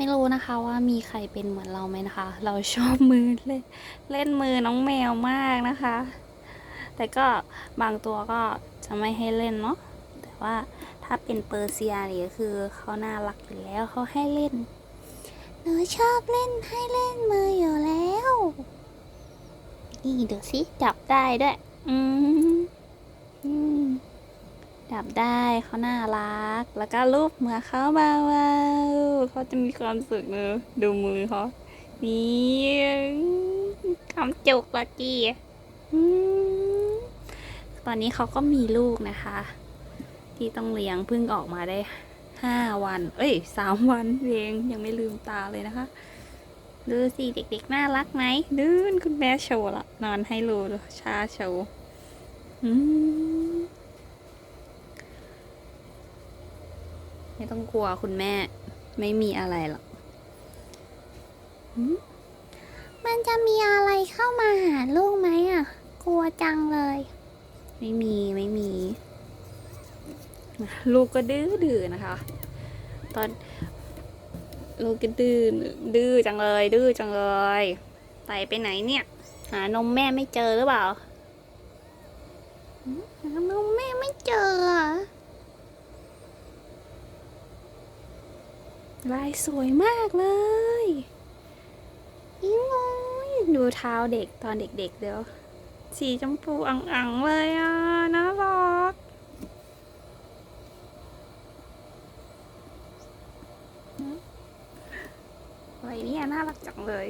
ไม่รู้นะคะว่ามีใครเป็นเหมือนเราไหมนะคะ เราชอบมือเล่นเล่นมือน้องแมวมากนะคะ แต่ก็บางตัวก็จะไม่ให้เล่นเนาะแต่ว่าถ้าเป็นเปอร์เซียเนี่ยก็คือเขาน่ารักอยู่แล้วเขาให้เล่นหนูชอบเล่นให้เล่นมืออยู่แล้วนี่ดูสิจับได้ด้วย อืมอืม จับได้เขาน่ารัก แล้วก็รูปมือเขาเบาๆเขาจะมีความสุขเนอะดูมือเขานี่คำจุกละกี้ตอนนี้เขาก็มีลูกนะคะ ที่ต้องเลี้ยงเพิ่งออกมาได้ห้าวัน เอ้ยสามวันเองยังไม่ลืมตาเลยนะคะ ดูสิเด็กๆน่ารักไหมดื้นคุณแม่โชว์ละนอนให้รูชาโชว์อืม ไม่ต้องกลัวคุณแม่ ไม่มีอะไรหรอกหืมมันจะมีอะไรเข้ามาหาลูกไหมอะ กลัวจังเลย ไม่มีไม่มี ลูกก็ดื้อดื้อนะคะ ตอน ลูกก็ดื้อดื้อจังเลย ดื้อจังเลยไปไปไหนเนี่ย หานมแม่ไม่เจอหรือเปล่าหืมหานมแม่ไม่เจออะ ลายสวยมากเลยอิงเลยดูเท้าเด็กตอนเด็กๆเดี๋ยว สีชมพูอังๆเลยอะน่ารักอะไรเนี่ยน่ารักจังเลย